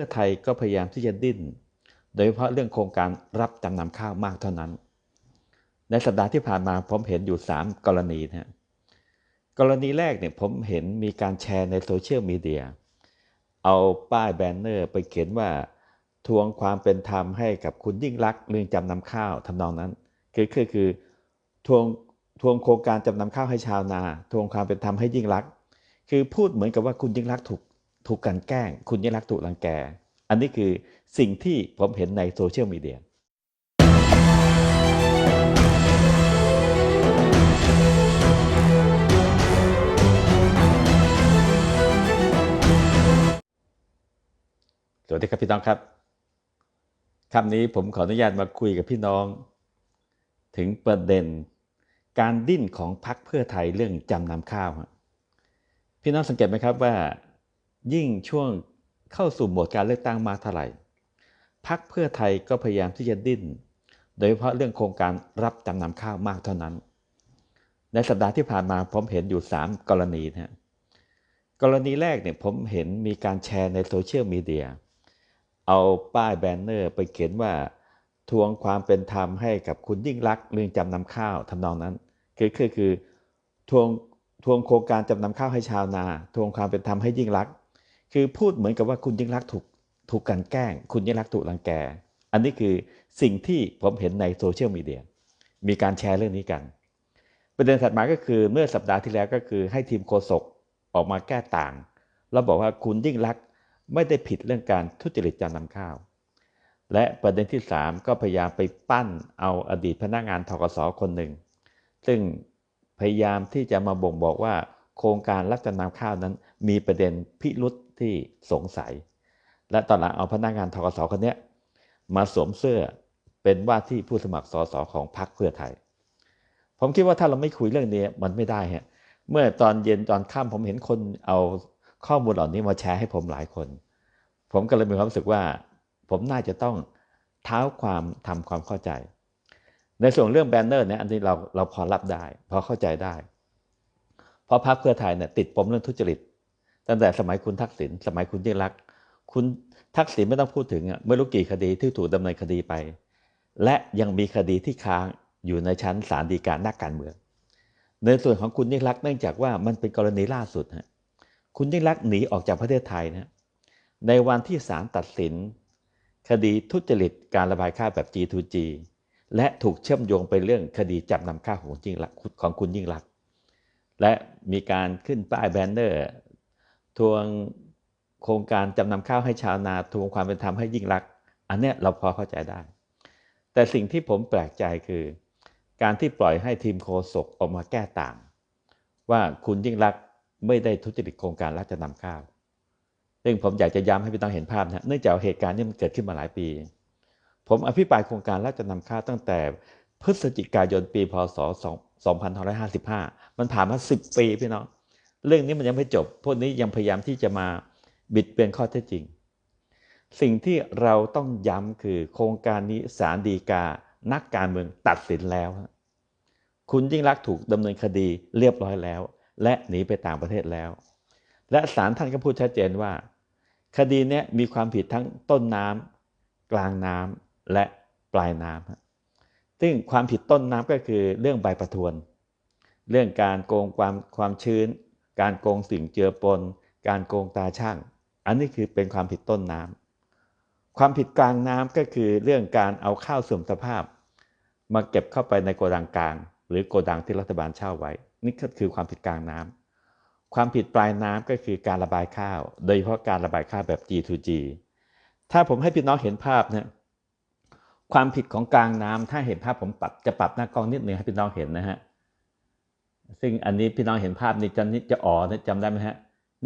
พื่อไทยก็พยายามที่จะดิ้น โดยเฉพาะเรื่องโครงการรับจำนำข้าวมากเท่านั้น ในสัปดาห์ที่ผ่านมาผมเห็นอยู่ 3 กรณีนะกรณีแรกเนี่ยผมเห็นมีการแชร์ในโซเชียลมีเดียเอาป้ายแบนเนอร์ไปเขียนว่า ทวงความเป็นธรรมให้กับคุณยิ่งรักเรื่องจำนำข้าวทำนองนั้น คือคือคือทวงทวงโครงการจำนำข้าวให้ชาวนา ทวงความเป็นธรรมให้ยิ่งรัก คือพูดเหมือนกับว่าคุณยิ่งรักถูก ถูกกันแกล้ง คุณยิ่งรักถูกรังแก อันนี้คือสิ่งที่ผมเห็นในโซเชียลมีเดียสวัสดีครับพี่น้องครับคำนี้ผมขออนุญาตมาคุยกับพี่น้อง ถึงประเด็นการดิ้นของพรรคเพื่อไทยเรื่องจำนำข้าว พี่น้องสังเกตไหมครับว่า ยิ่งช่วงเข้าสู่โหมดการเลือกตั้งมาเท่าไหร่พรรคเพื่อไทยก็พยายามที่จะดิ้น โดยเฉพาะเรื่องโครงการรับจำนำข้าวมากเท่านั้น ในสัปดาห์ที่ผ่านมาผมเห็นอยู่ 3 กรณีนะกรณีแรกเนี่ยผมเห็นมีการแชร์ในโซเชียลมีเดีย เอาป้ายแบนเนอร์ไปเขียนว่าทวงความเป็นธรรมให้กับคุณยิ่งรักเรื่องจำนำข้าวทำนองนั้น คือคือคือทวงทวงโครงการจำนำข้าวให้ชาวนา ทวงความเป็นธรรมให้ยิ่งรัก คือพูดเหมือนกับว่าคุณยิ่งรักถูกถูกกันแกล้ง คุณยิ่งรักถูกรังแก อันนี้คือสิ่งที่ผมเห็นในโซเชียลมีเดียมีการแชร์เรื่องนี้กัน ประเด็นถัดมาก็คือเมื่อสัปดาห์ที่แล้วก็คือให้ทีมโฆษกออกมาแก้ต่าง แล้วบอกว่าคุณยิ่งรักไม่ได้ผิดเรื่องการทุจริตจำนำข้าว และประเด็นที่ 3 ก็พยายามไปปั้นเอาอดีตพนักงานทกสคนหนึ่ง ซึ่งพยายามที่จะมาบ่งบอกว่าโครงการรับจำนำข้าวนั้น มีประเด็นพิรุษ ที่สงสัย และตอนหลังเอาพนักงานทกสคนนี้มาสวมเสื้อเป็นว่าที่ผู้สมัครสสของพรรคเพื่อไทย ผมคิดว่าถ้าเราไม่คุยเรื่องนี้มันไม่ได้ฮะเมื่อตอนเย็นตอนค่ำผมเห็นคนเอาข้อมูลเหล่านี้มาแชร์ให้ผมหลายคน ผมก็เลยมีความรู้สึกว่า ผมน่าจะต้องเท้าความทำความเข้าใจ ในส่วนเรื่องแบนเนอร์เนี่ยอันนี้เราเราพอรับได้ พอเข้าใจได้ เพราะพรรคเพื่อไทยเนี่ยติดปมเรื่องทุจริต ตั้งแต่สมัยคุณทักษิณสมัยคุณยิ่งรัก คุณทักษิณไม่ต้องพูดถึงอะไม่รู้กี่คดีที่ถูกดำเนินคดีไป และยังมีคดีที่ค้างอยู่ในชั้นศาลฎีกานักการเมือง ในส่วนของคุณยิ่งรักเนื่องจากว่ามันเป็นกรณีล่าสุดฮะคุณยิ่งรักหนีออกจากประเทศไทยนะในวันที่ศาลตัดสิน คดีทุจริตการระบายข้าวแบบ G2G และถูกเชื่อมโยงไปเรื่องคดีจับนำข้าวของจริงของคุณยิ่งรัก และมีการขึ้นป้ายแบนเนอร์ ทวงโครงการจำนำข้าวให้ชาวนาทวงความเป็นธรรมให้ยิ่งรักษณ์อันเนี้ยเราพอเข้าใจได้ แต่สิ่งที่ผมแปลกใจคือ การที่ปล่อยให้ทีมโคศกออกมาแก้ต่าง ว่าคุณยิ่งรักษณ์ไม่ได้ทุจริตโครงการรับจำนำข้าวซึ่งผมอยากจะย้ำให้พี่ต้องเห็นภาพนะเนื่องจากเหตุการณ์นี้มันเกิดขึ้นมาหลายปี ผมอภิปรายโครงการรับจำนำข้าวตั้งแต่พฤศจิกายนปีพศ2555 มันผ่านมา 10 ปีพี่น้อง เรื่องนี้มันยังไม่จบ พวกนี้ยังพยายามที่จะมาบิดเบือนข้อเท็จจริง สิ่งที่เราต้องย้ำคือโครงการนี้สารดีกา นักการเมืองตัดสินแล้ว คุณยิ่งรักถูกดำเนินคดีเรียบร้อยแล้ว และหนีไปต่างประเทศแล้ว และศาลท่านก็พูดชัดเจนว่า คดีนี้มีความผิดทั้งต้นน้ำกลางน้ำและปลายน้ำซึ่งความผิดต้นน้ำก็คือเรื่องใบประทวน เรื่องการโกงความความชื้น การโกงสิ่งเจือปน การโกงตาช่าง อันนี้คือเป็นความผิดต้นน้ำความผิดกลางน้ำก็คือเรื่องการเอาข้าวเสื่อมสภาพ มาเก็บเข้าไปในโกดังกลาง หรือโกดังที่รัฐบาลเช่าไว้ นี่ก็คือความผิดกลางน้ำความผิดปลายน้ำก็คือการระบายข้าว โดยเฉพาะการระบายข้าวแบบ G2G ถ้าผมให้พี่น้องเห็นภาพเนี่ยความผิดของกลางน้ำถ้าเห็นภาพผมปรับจะปรับหน้ากล้องนิดหนึ่งให้พี่น้องเห็นนะฮะ ซึ่งอันนี้พี่น้องเห็นภาพนี้จะนิจะอ๋อนะจำได้ไหมฮะ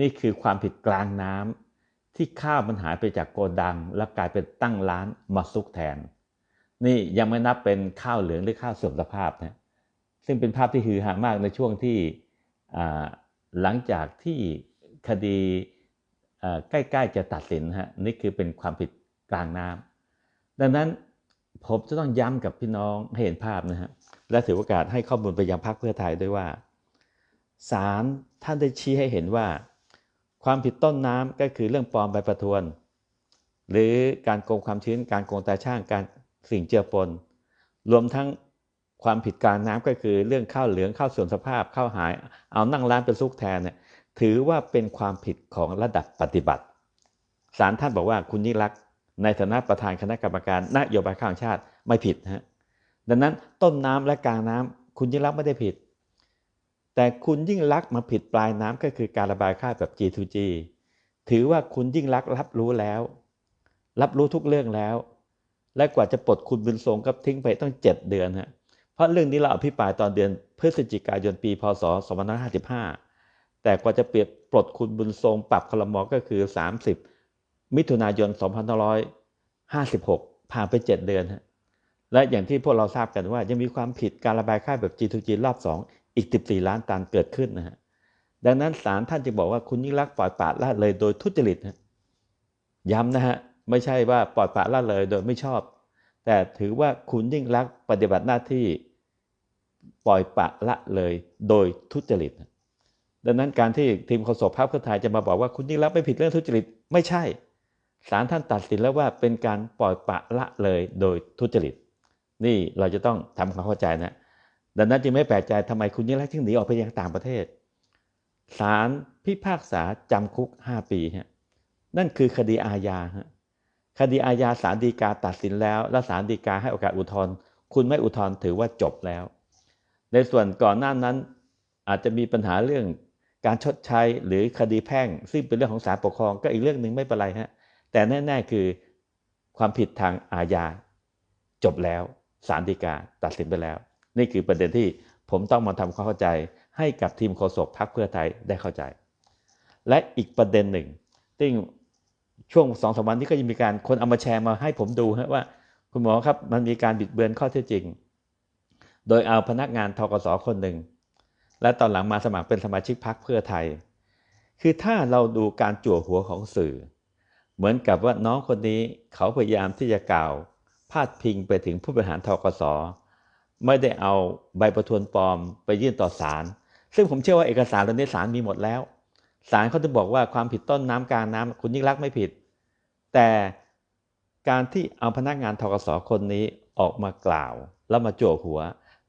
นี่คือความผิดกลางน้ำที่ข้าวมันหายไปจากโกดัง แล้วกลายเป็นตั้งร้านมาซุกแทน นี่ยังไม่นับเป็นข้าวเหลืองหรือข้าวเสื่อมสภาพนะซึ่งเป็นภาพที่ฮือฮามากในช่วงที่หลังจากที่คดีใกล้ๆจะตัดสินฮะนี่คือเป็นความผิดกลางน้ำดังนั้นผมจะต้องย้ำกับพี่น้องให้เห็นภาพนะฮะ และถือโอกาสให้ข้อมูลไปยังพรรคเพื่อไทยด้วยว่าศาลท่านได้ชี้ให้เห็นว่า ความผิดต้นน้ำก็คือเรื่องปลอมใบประทวน หรือการโกงความชื้นการโกงตาช่างการสิ่งเจือปน รวมทั้งความผิดการน้ำก็คือเรื่องข้าวเหลืองข้าวเสื่อมสภาพข้าวหาย เอานั่งร้านเป็นซุกแทนเนี่ยถือว่าเป็นความผิดของระดับปฏิบัติศาลท่านบอกว่าคุณยิ่งรักษณ์ในฐานะประธานคณะกรรมการนโยบายข้าวแห่งชาติไม่ผิดฮะ ดังนั้นต้นน้ำและกลางน้ำคุณยิ่งรักไม่ได้ผิด แต่คุณยิ่งรักมาผิดปลายน้ำก็คือการระบายข้าแบบ G2G ถือว่าคุณยิ่งรักรับรู้แล้ว รับรู้ทุกเรื่องแล้ว และกว่าจะปลดคุณบุญทรงก็ทิ้งไปต้องเจ็ดเดือนฮะเพราะเรื่องนี้เราอภิปรายตอนเดือนพฤศจิกายนปี พศ 2555 แต่กว่าจะเปลี่ยนปลดคุณบุญทรงปรับคลมอก็คือ 30 มิถุนายน 2556 ผ่านไป 7 เดือนฮะ และอย่างที่พวกเราทราบกันว่ายังมีความผิดการระบายข้าวแบบ G2G รอบ 2 อีก 14 ล้านตันเกิดขึ้นนะฮะดังนั้นศาลท่านจึงบอกว่าคุณยิ่งรักปล่อยปละละเลยโดยทุจริตฮะย้ำนะฮะไม่ใช่ว่าปล่อยปละละเลยโดยไม่ชอบ แต่ถือว่าคุณยิ่งรักปฏิบัติหน้าที่ปล่อยปละละเลยโดยทุจริต ดังนั้นการที่ทีมโฆษกพรรคเพื่อไทยจะมาบอกว่าคุณยิ่งรักไม่ผิดเรื่องทุจริตไม่ใช่ศาลท่านตัดสินแล้วว่าเป็นการปล่อยปละละเลยโดยทุจริต นี่เราจะต้องทำความเข้าใจนะดังนั้นจึงไม่แปลกใจทำไมคุณยิ่งรักถึงหนีออกไปยังต่างประเทศศาลพิพากษาจำคุก 5 ปีฮะนั่นคือคดีอาญาฮะคดีอาญาศาลฎีกาตัดสินแล้ว และศาลฎีกาให้โอกาสอุทธรณ์คุณไม่อุทธรณ์ถือว่าจบแล้ว ในส่วนก่อนหน้านั้นอาจจะมีปัญหาเรื่องการชดใช้หรือคดีแพ่ง ซึ่งเป็นเรื่องของศาลปกครองก็อีกเรื่องหนึ่งไม่เป็นไรฮะแต่แน่ ๆ คือความผิดทางอาญาจบแล้ว ศาลฎีกาตัดสินไปแล้ว นี่คือประเด็นที่ผมต้องมาทำความเข้าใจให้กับทีมโฆษกพรรคเพื่อไทยได้เข้าใจ และอีกประเด็นหนึ่งซึ่ช่วงสองสามวันนี้ก็ยังมีการคนเอามาแชร์มาให้ผมดูฮะว่า คุณหมอครับมันมีการบิดเบือนข้อเท็จจริง โดยเอาพนักงานทกสคนหนึ่งและตอนหลังมาสมัครเป็นสมาชิกพรรคเพื่อไทย คือถ้าเราดูการจั่วหัวของสื่อ เหมือนกับว่าน้องคนนี้เขาพยายามที่จะกล่าว พาดพิงไปถึงผู้บริหารทกสไม่ได้เอาใบประทวนปลอมไปยื่นต่อศาลซึ่งผมเชื่อว่าเอกสารเหล่านี้ศาลมีหมดแล้วศาลเขาจะบอกว่าความผิดต้นน้ำกลางน้ำคุณยิ่งรักไม่ผิด แต่การที่เอาพนักงานทกสคนนี้ออกมากล่าว แล้วมาโจวหัว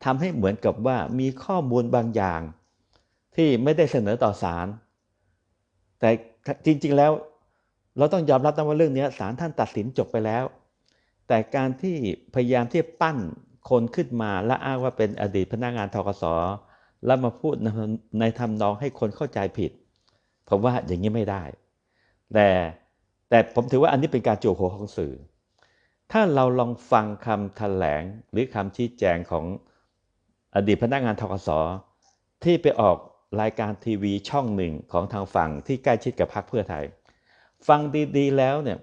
ทำให้เหมือนกับว่ามีข้อมูลบางอย่าง ที่ไม่ได้เสนอต่อศาลแต่จริงๆแล้ว เราต้องยอมรับนะว่าเรื่องนี้ศาลท่านตัดสินจบไปแล้ว แต่การที่พยายามที่ปั้นคนขึ้นมาและอ้างว่าเป็นอดีตพนักงานทกสแล้วมาพูดในทำนองให้คนเข้าใจผิด ผมว่าอย่างนี้ไม่ได้ แต่แต่ผมถือว่าอันนี้เป็นการโจโหของสื่อ ถ้าเราลองฟังคำแถลงหรือคำชี้แจงของอดีตพนักงานทกสที่ไปออกรายการทีวีช่องหนึ่งของทางฝั่งที่ใกล้ชิดกับพรรคเพื่อไทย ฟังดีๆแล้วเนี่ย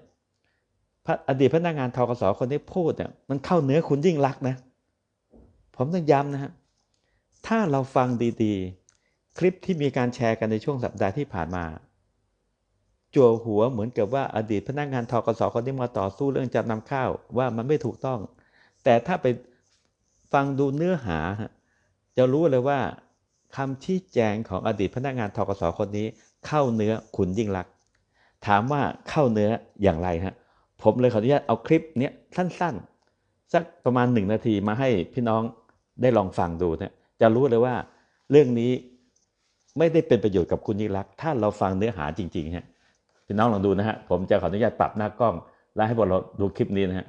อดีตพนักงานทกสคนที่พูดเนี่ยมันเข้าเนื้อคุณยิ่งรักนะ ผมต้องย้ำนะฮะถ้าเราฟังดีๆ คลิปที่มีการแชร์กันในช่วงสัปดาห์ที่ผ่านมาจั่วหัวเหมือนกับว่าอดีตพนักงานทกสคนที่มาต่อสู้เรื่องจำนำข้าวว่ามันไม่ถูกต้อง แต่ถ้าไปฟังดูเนื้อหา จะรู้เลยว่าคำชี้แจงของอดีตพนักงานทกสคนนี้ เข้าเนื้อคุณยิ่งรัก ถามว่าเข้าเนื้ออย่างไรฮะ ผมเลยขออนุญาตเอาคลิปนี้สั้นๆ สักประมาณหนึ่งนาทีมาให้พี่น้องได้ลองฟังดูนะจะรู้เลยว่าเรื่องนี้ไม่ได้เป็นประโยชน์กับคุณยิ่งรัก ถ้าเราฟังเนื้อหาจริงๆฮะพี่น้องลองดูนะฮะ ผมจะขออนุญาตปรับหน้ากล้อง และให้พวกเราดูคลิปนี้นะฮะ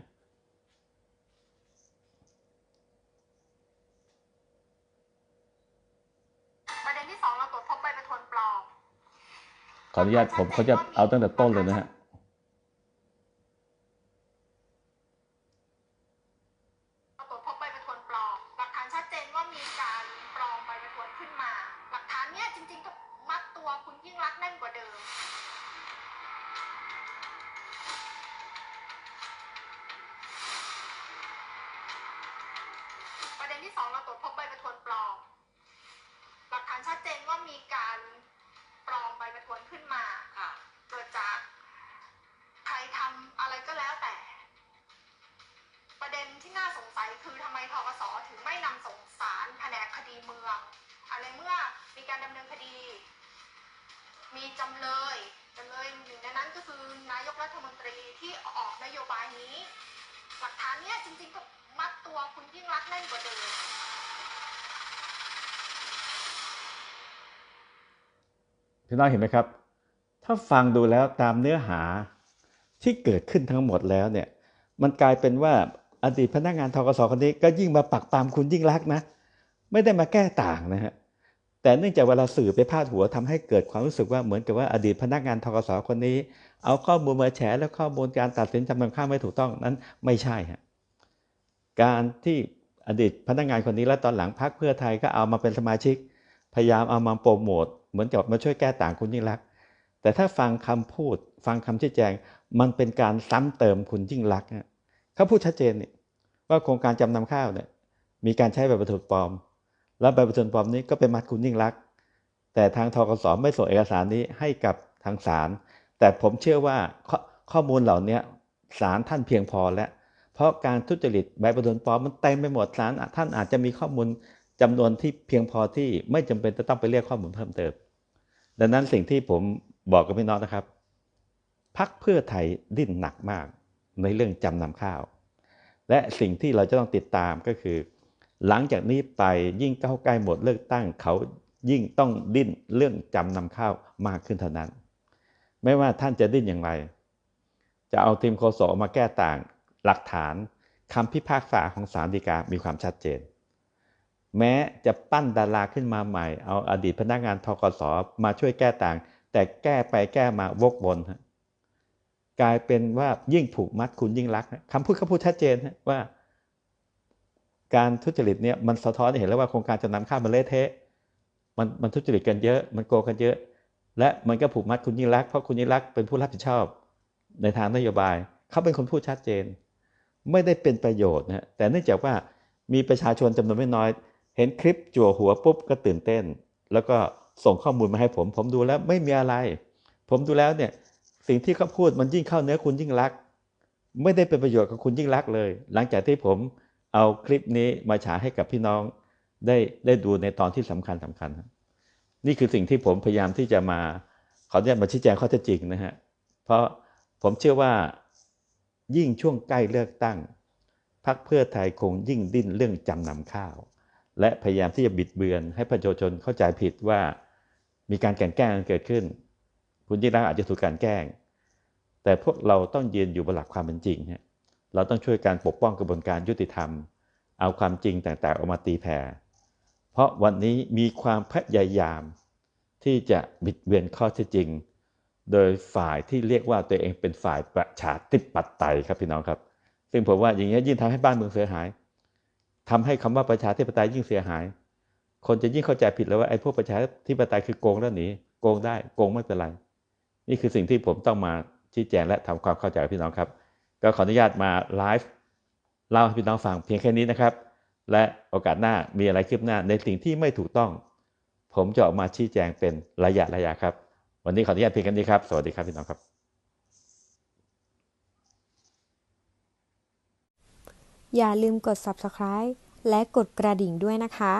ประเด็นที่สองเราตรวจพบใบประทวนปลอมขออนุญาตผมเขาจะเอาตั้งแต่ต้นเลยนะฮะ คือทำไมทกสถึงไม่นำส่งสารแผนกคดีเมืองอะไรเมื่อมีการดำเนินคดี มีจำเลยแต่เลยหนึ่งในนั้นก็คือนายกรัฐมนตรีที่ออกนโยบายนี้ หลักฐานเนี้ยจริงๆก็มัดตัวคุณยิ่งรักแน่นกว่าเดิมพี่น้องเห็นไหมครับ ถ้าฟังดูแล้วตามเนื้อหาที่เกิดขึ้นทั้งหมดแล้วเนี่ย มันกลายเป็นว่า อดีตพนักงานทกสคนนี้ก็ยิ่งมาปักปามคุณยิ่งรักนะ ไม่ได้มาแก้ต่างนะฮะแต่เนื่องจากเวลาสื่อไปพาดหัวทำให้เกิดความรู้สึกว่าเหมือนกับว่าอดีตพนักงานทกสคนนี้ เอาข้อมูลมาแฉแล้วข้อมูลการตัดสินจำนำข้าไม่ถูกต้องนั้นไม่ใช่ฮะการที่อดีตพนักงานคนนี้และตอนหลังพรรคเพื่อไทยก็เอามาเป็นสมาชิก พยายามเอามาโปรโมทเหมือนกับมาช่วยแก้ต่างคุณยิ่งรัก แต่ถ้าฟังคำพูด ฟังคำชี้แจง มันเป็นการซ้ำเติมคุณยิ่งรักฮะเขาพูดชัดเจนนี่ ว่าโครงการจำนำข้าวเนี่ยมีการใช้แบบประทุนปลอม แล้วใบประทุนปลอมนี้ก็เป็นมัดคุณยิ่งรัก แต่ทางทกสไม่ส่งเอกสารนี้ให้กับทางศาลแต่ผมเชื่อว่าข้อข้อมูลเหล่านี้ศาลท่านเพียงพอแล้ว เพราะการทุจริตใบประทุนปลอมมันเต็มไปหมดศาลท่านอาจจะมีข้อมูลจำนวนที่เพียงพอที่ไม่จำเป็นจะต้องไปเรียกข้อมูลเพิ่มเติม ดังนั้นสิ่งที่ผมบอกกับพี่น้องนะครับพักเพื่อไทยดิ้นหนักมากในเรื่องจำนำข้าว และสิ่งที่เราจะต้องติดตามก็คือ หลังจากนี้ไปยิ่งเข้าใกล้หมดเลือกตั้งเขายิ่งต้องดิ้นเรื่องจำนำข้าวมากขึ้นเท่านั้น ไม่ว่าท่านจะดิ้นอย่างไร จะเอาทีมโฆษกมาแก้ต่างหลักฐานคำพิพากษาของศาลฎีกามีความชัดเจน แม้จะปั้นดาราขึ้นมาใหม่ เอาอดีตพนักงานทกสมาช่วยแก้ต่าง แต่แก้ไปแก้มาวกวนฮะ กลายเป็นว่ายิ่งผูกมัดคุณยิ่งรักษณ์ฮะคำพูดเขาพูดชัดเจนฮะว่า การทุจริตเนี่ยมันสะท้อนเห็นแล้วว่าโครงการจำนำข้าวมันเละเทะมันมันทุจริตกันเยอะ มันโกงกันเยอะ และมันก็ผูกมัดคุณยิ่งรักเพราะคุณยิ่งรักเป็นผู้รับผิดชอบ ในทางนโยบายเขาเป็นคนพูดชัดเจน ไม่ได้เป็นประโยชน์นะแต่เนื่องจากว่ามีประชาชนจำนวนไม่น้อย เห็นคลิปจั่วหัวปุ๊บก็ตื่นเต้น แล้วก็ส่งข้อมูลมาให้ผม ผมดูแล้วไม่มีอะไร ผมดูแล้วเนี่ย สิ่งที่เขาพูดมันยิ่งเข้าเนื้อคุณยิ่งรัก ไม่ได้เป็นประโยชน์กับคุณยิ่งรักเลย หลังจากที่ผมเอาคลิปนี้มาฉายให้กับพี่น้องได้ได้ดูในตอนที่สำคัญสำคัญ นี่คือสิ่งที่ผมพยายามที่จะมาขออนุญาตมาชี้แจงข้อเท็จจริงนะฮะเพราะผมเชื่อว่ายิ่งช่วงใกล้เลือกตั้งพรรคเพื่อไทยคงยิ่งดิ้นเรื่องจำนำข้าว และพยายามที่จะบิดเบือนให้ประชาชนเข้าใจผิดว่ามีการแก่นแกล้งเกิดขึ้น คุณยิ่งรักอาจจะถูกกลั่นแกล้ง แต่พวกเราต้องยืนอยู่บนหลักความเป็นจริงฮะเราต้องช่วยการปกป้องกระบวนการยุติธรรม เอาความจริงต่างๆออกมาตีแผ่เพราะวันนี้มีความพยายาม ที่จะบิดเบือนข้อเท็จจริง โดยฝ่ายที่เรียกว่าตัวเองเป็นฝ่ายประชาธิปไตยครับพี่น้องครับ ซึ่งผมว่าอย่างนี้ยยิ่งทำให้บ้านเมืองเสียหายทำให้คำว่าประชาธิปไตยยิ่งเสียหาย คนจะยิ่งเข้าใจผิดแล้วว่าไอ้พวกประชาธิปไตยคือโกงแล้วหนีโกงได้โกงไม่เป็นไร นี่คือสิ่งที่ผมต้องมาชี้แจงและทำความเข้าใจกับพี่น้องครับ ก็ขออนุญาตมาไลฟ์เล่าให้พี่น้องฟังเพียงแค่นี้นะครับ และโอกาสหน้ามีอะไรคืบหน้าในสิ่งที่ไม่ถูกต้อง ผมจะออกมาชี้แจงเป็นระยะระยะครับ วันนี้ขออนุญาตเพียงแค่นี้ครับ สวัสดีครับพี่น้องครับ อย่าลืมกด subscribe และกดกระดิ่งด้วยนะคะ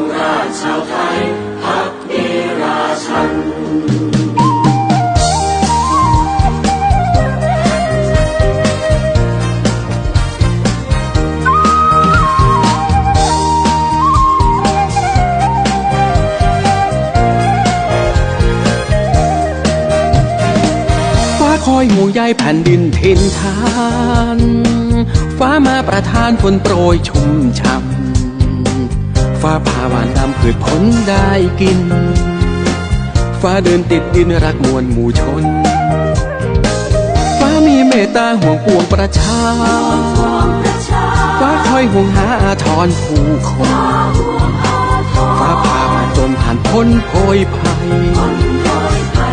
งราชาวไทยพักดีราชันคอยห่วงใยแผ่นดินเทนทาน ฟ้ามาประทานฝนโปรยชุ่มฉ่ำ ฟ้าผ่าหวานดำพืชผลได้กิน ฟ้าเดินติดดินรักมวลหมู่ชน ฟ้ามีเมตตาห่วงปวงประชา ฟ้าคอยห่วงหาอาทรผู้คน ฟ้าพามาจนผ่านพ้นโพยภัย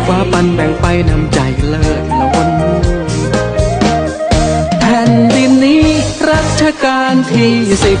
ฟ้าปันแบ่งไปนำใจเลิศล้นแผ่นดินนี้รัชกาลที่สิบ